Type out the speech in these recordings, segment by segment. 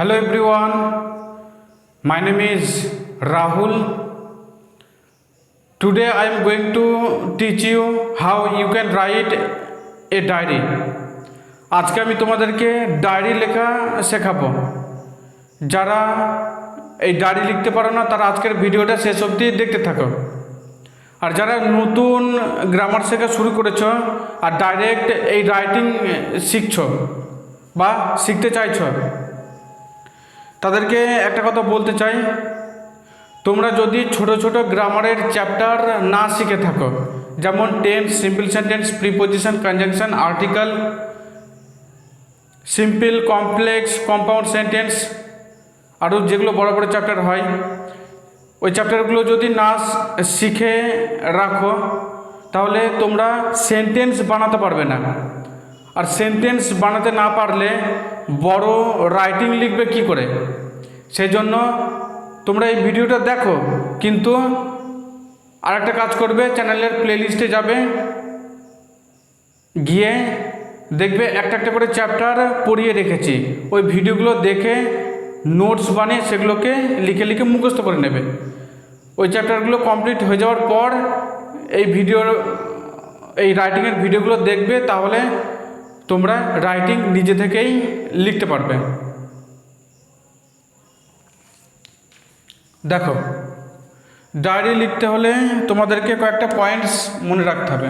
Hello everyone, my name is Rahul. Today I am going to teach you how you can write a diary. আজকে আমি তোমাদেরকে diary লেখা শেখাবো যারা এই ডায়েরি লিখতে পারো না তারা আজকের ভিডিওটা শেষ অবধি দেখতে থাকো আর যারা নতুন গ্রামার শেখা শুরু করেছ আর ডাইরেক্ট এই রাইটিং শিখছো বা শিখতে চাইছো তাদেরকে একটা কথা বলতে চাই। তোমরা যদি ছোট ছোট গ্রামারের চ্যাপ্টার না শিখে থাকো, যেমন tense, simple sentence, preposition, conjunction, article, simple, complex, compound sentence, আরও যেগুলো বড় বড় চ্যাপ্টার হয়, ওই চ্যাপ্টারগুলো যদি না শিখে রাখো, তাহলে তোমরা সেন্টেন্স বানাতে পারবে না। আর সেন্টেন্স বানাতে না পারলে বড় রাইটিং লিখবে কি করে? সেই জন্য তোমরা এই ভিডিওটা দেখো, কিন্তু আর একটা কাজ করবে, চ্যানেলের প্লেলিস্টে যাবে, গিয়ে দেখবে একটা একটা করে চ্যাপ্টার পড়িয়ে রেখেছি। ওই ভিডিওগুলো দেখে নোটস বানিয়ে সেগুলোকে লিখে লিখে মুখস্থ করে নেবে। ওই চ্যাপ্টারগুলো কমপ্লিট হয়ে যাওয়ার পর এই ভিডিওর এই রাইটিংয়ের ভিডিওগুলো দেখবে, তাহলে তোমরা রাইটিং নিজে থেকেই লিখতে পারবে। দেখো ডায়েরি লিখতে হলে তোমাদেরকে কয়েকটা পয়েন্টস মনে রাখতে হবে।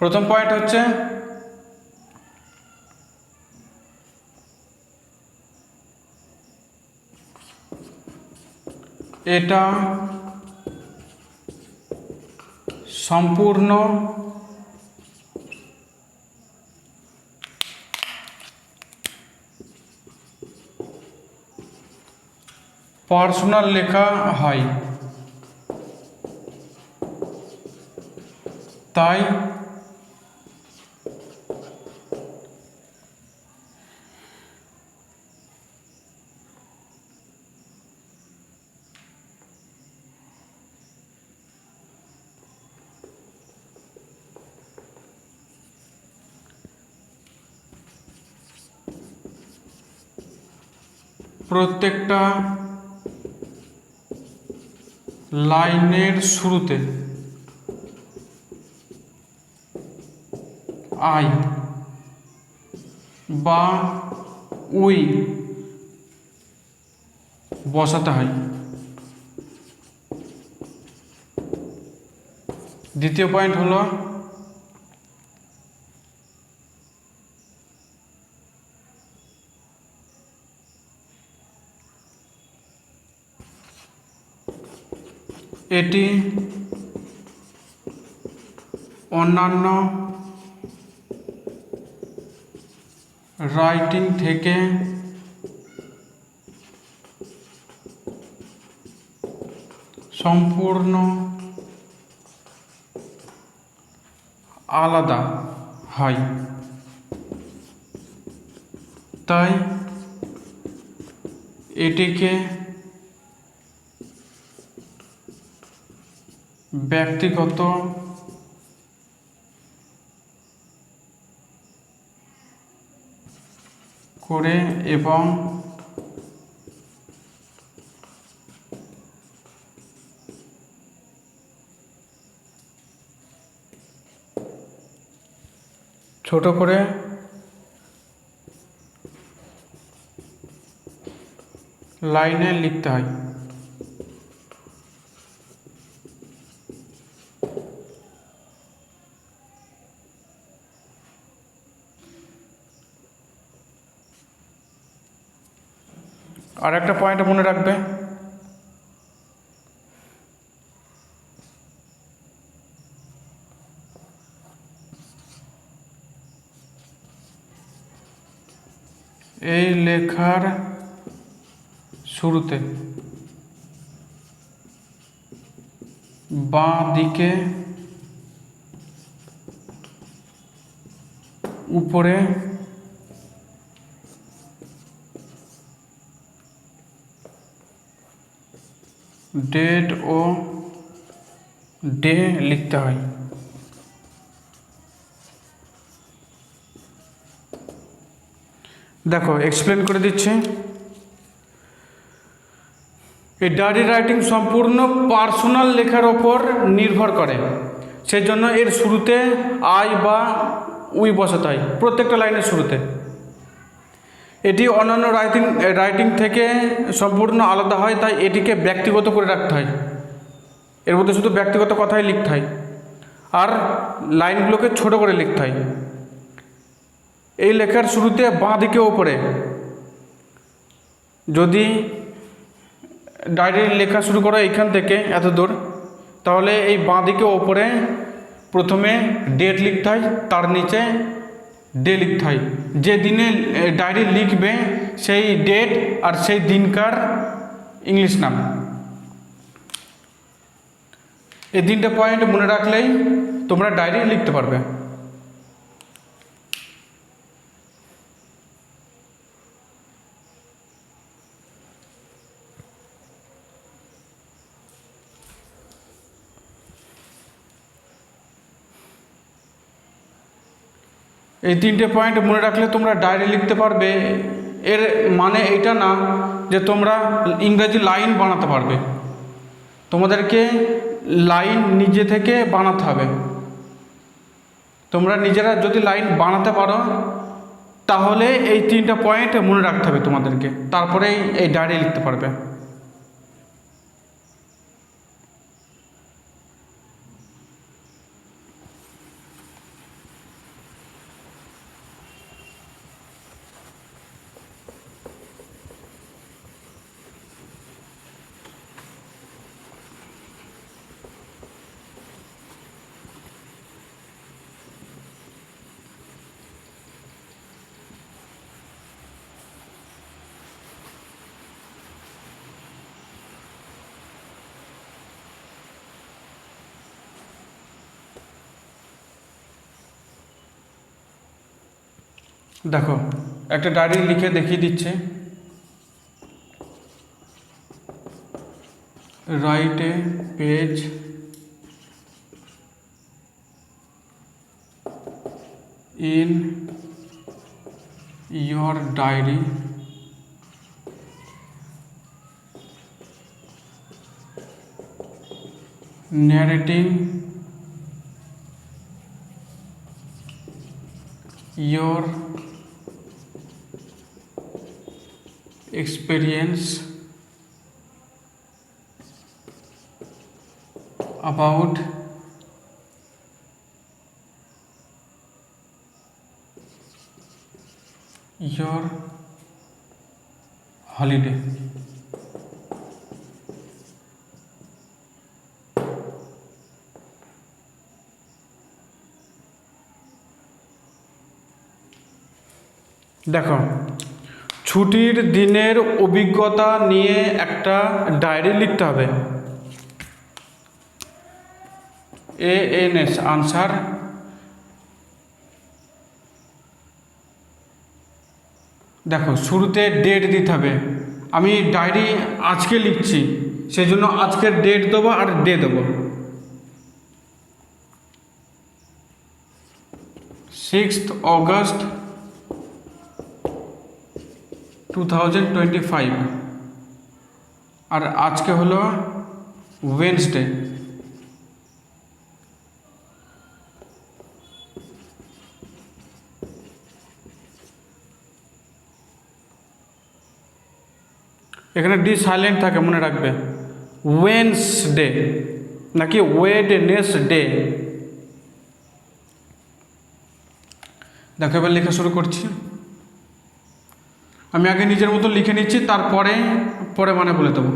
প্রথম পয়েন্ট হচ্ছে, এটা সম্পূর্ণ পার্সোনাল লেখা হয়। তাই প্রত্যেকটা লাইনের শুরুতে আই বা উই বসাতে হয়। দ্বিতীয় পয়েন্ট হলো এটি অন্যান্য রাইটিং থেকে সম্পূর্ণ আলাদা হয়। তাই এটিকে ব্যক্তিগত করে এবং ছোট করে লাইনে লিখতে হয় আর একটা পয়েন্ট মনে রাখবে। এই লেখার শুরুতে বাঁ দিকে উপরে ডেট ও ডে লিখতে হয়। দেখো এক্সপ্লেন করে দিচ্ছে। এই ডায়েরি রাইটিং সম্পূর্ণ পার্সোনাল লেখার ওপর নির্ভর করে। সেজন্য এর শুরুতে আই বা উই বসাতে হয়, প্রত্যেকটা লাইনের শুরুতে। এটি অন্যান্য রাইটিং রাইটিং থেকে সম্পূর্ণ আলাদা হয়, তাই এটিকে ব্যক্তিগত করে রাখতে হয়। এর মধ্যে শুধু ব্যক্তিগত কথাই লিখতে হয়, আর লাইনগুলোকে ছোট করে লিখতে হয়। এই লেখার শুরুতে বাঁ দিকে ওপরে যদি ডায়েরির লেখা শুরু করো এইখান থেকে, এত দূর, তাহলে এই বাঁ দিকে ওপরে প্রথমে ডেট লিখতে হয়, তার নিচে ডে লিখতে হয়। যে দিনে ডায়েরি লিখবে, সেই ডেট আর সেই দিনকার ইংলিশ নাম। এই তিনটে পয়েন্ট মনে রাখলেই তোমরা ডায়েরি লিখতে পারবে। এই তিনটে পয়েন্ট মনে রাখলে তোমরা ডায়েরি লিখতে পারবে। এর মানে এটা না যে তোমরা ইংরেজি লাইন বানাতে পারবে। তোমাদেরকে লাইন নিজে থেকে বানাতে হবে। তোমরা নিজেরা যদি লাইন বানাতে পারো, তাহলে এই তিনটা পয়েন্ট মনে রাখতে হবে তোমাদেরকে। তারপরেই এই ডায়েরি লিখতে পারবে। দেখো একটা ডায়েরি লিখে দেখিয়ে দিচ্ছে। Write a page in your diary narrating your experience about your holiday. দেখো ছুটির দিনের অভিজ্ঞতা নিয়ে একটা ডায়েরি লিখতে হবে। A N S answer. দেখো, শুরুতে ডেট দিতে হবে। আমি ডায়েরি আজকে লিখছি সেই জন্য আজকের ডেট দেবো আর ডে দেবো। Sixth August two thousand twenty five আর আজকে হলো ওয়েনসডে এখানে ডি সাইলেন্ট থাকে, মনে রাখবে। ওয়েন্সডে নাকি ওয়েডনেসডে দেখো এবার লেখা শুরু করছি। আমি আগে নিজের মতো লিখে নিচ্ছি তারপরে পরে মানে বলে দেবো।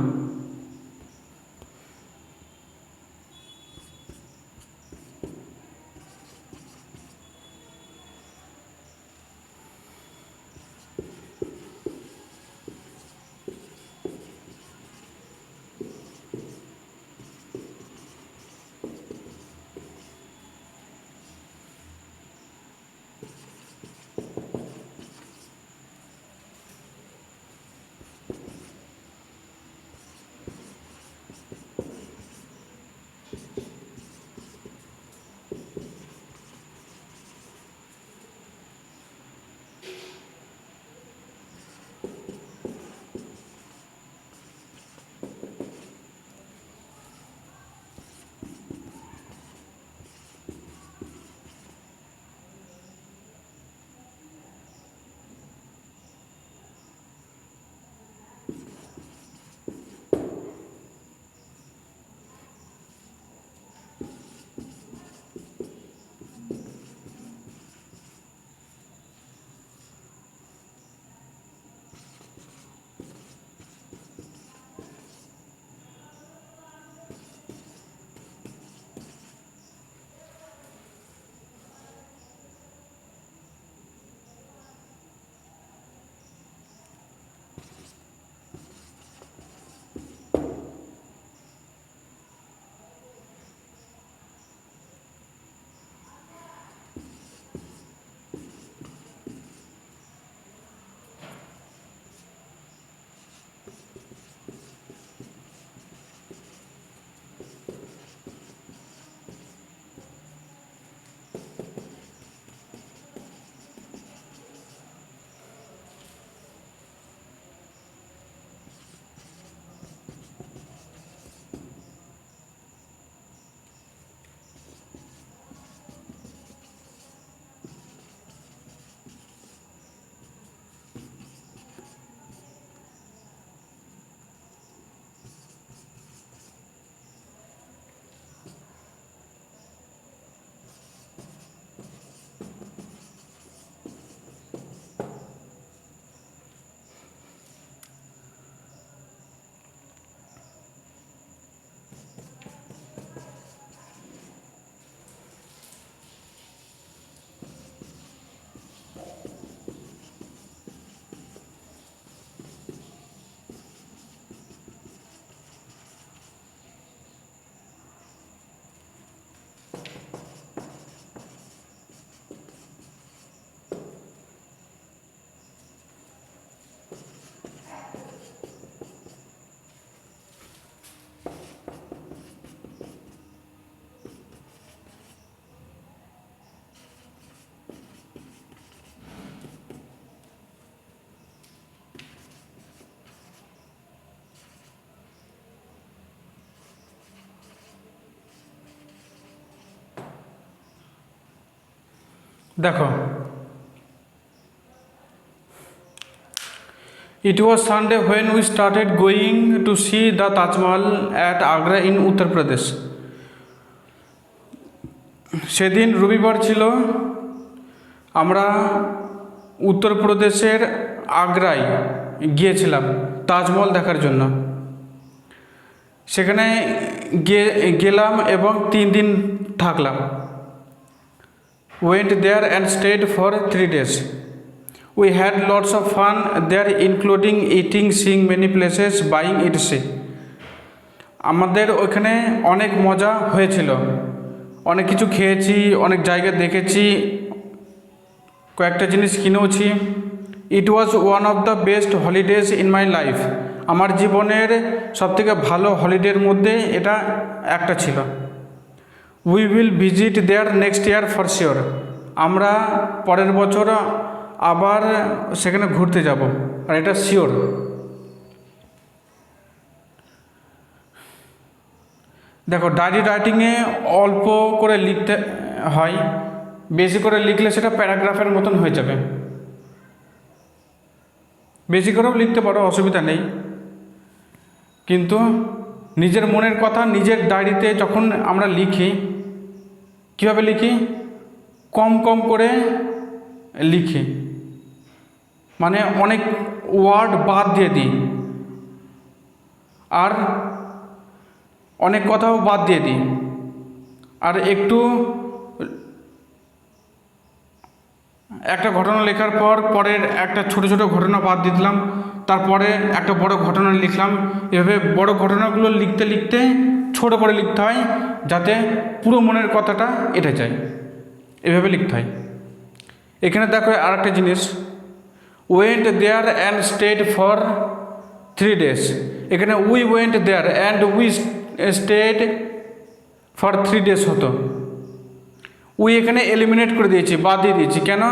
দেখো। It was Sunday when we started going to see the Taj Mahal at Agra in Uttar Pradesh সেদিন রবিবার ছিল। আমরা উত্তরপ্রদেশের আগ্রায় গিয়েছিলাম তাজমহল দেখার জন্য। সেখানে গেলাম এবং তিন দিন থাকলাম। Went there and stayed for three days. We had lots of fun there, including eating, seeing many places, buying etc. আমাদের ওখানে অনেক মজা হয়েছিল অনেক কিছু খেয়েছি অনেক জায়গা দেখেছি কয়েকটা জিনিস কিনেওছি it was one of the best holidays in my life আমার জীবনের সবথেকে ভালো হলিডের মধ্যে এটা একটা ছিল we will visit there next year for sure আমরা পরের বছর আবার সেখানে ঘুরতে যাব, আর এটা শিওর দেখো ডায়েরি রাইটিংয়ে অল্প করে লিখতে হয়, বেশি করে লিখলে সেটা প্যারাগ্রাফের মতন হয়ে যাবে। বেশি করেও লিখতে পারো, অসুবিধা নেই। কিন্তু নিজের মনের কথা নিজের ডায়েরিতে যখন আমরা লিখি কীভাবে লিখি? কম কম করে লিখি। মানে অনেক ওয়ার্ড বাদ দিয়ে দিই। আর অনেক কথাও বাদ দিয়ে দিই। আর একটু একটা ঘটনা লেখার পর পরের একটা ছোট ছোট ঘটনা বাদ দিয়ে দিলাম। তারপরে একটা বড় ঘটনা লিখলাম। এভাবে বড় ঘটনাগুলো লিখতে লিখতে ছোট করে লিখতে হয় যাতে পুরো মনের কথাটা এটা যায়। এভাবে লিখতে হয়। এখানে দেখো আর একটা জিনিস। Went there and stayed for three days এখানে we went there and we stayed for three days হতো। উই এখানে এলিমিনেট করে দিয়েছি, বাদ দিয়ে দিয়েছি। কেন?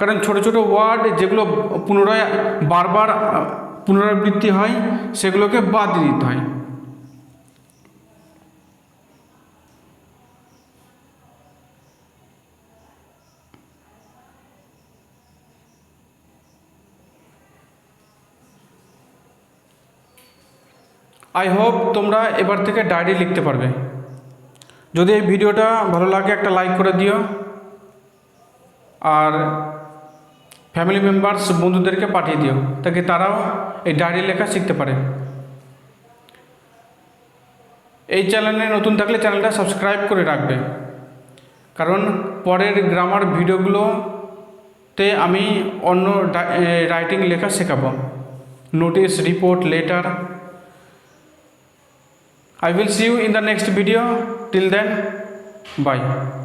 কারণ ছোট ছোট ওয়ার্ড যেগুলো পুনরায় বারবার পুনরাবৃত্তি হয়, সেগুলোকে বাদ দিয়ে দিতে হয়। আই হোপ তোমরা এবার থেকে ডায়েরি লিখতে পারবে। যদি এই ভিডিওটা ভালো লাগে, একটা লাইক করে দিও। আর ফ্যামিলি মেম্বার্স বন্ধুদেরকে পাঠিয়ে দিও, তাকে তারাও এই ডায়েরি লেখা শিখতে পারে। এই চ্যানেলে নতুন থাকলে চ্যানেলটা সাবস্ক্রাইব করে রাখবে। কারণ পরের গ্রামার ভিডিওগুলোতে আমি অন্য রাইটিং লেখা শেখাবো। Notice report letter I will see you in the next video. Till then, bye.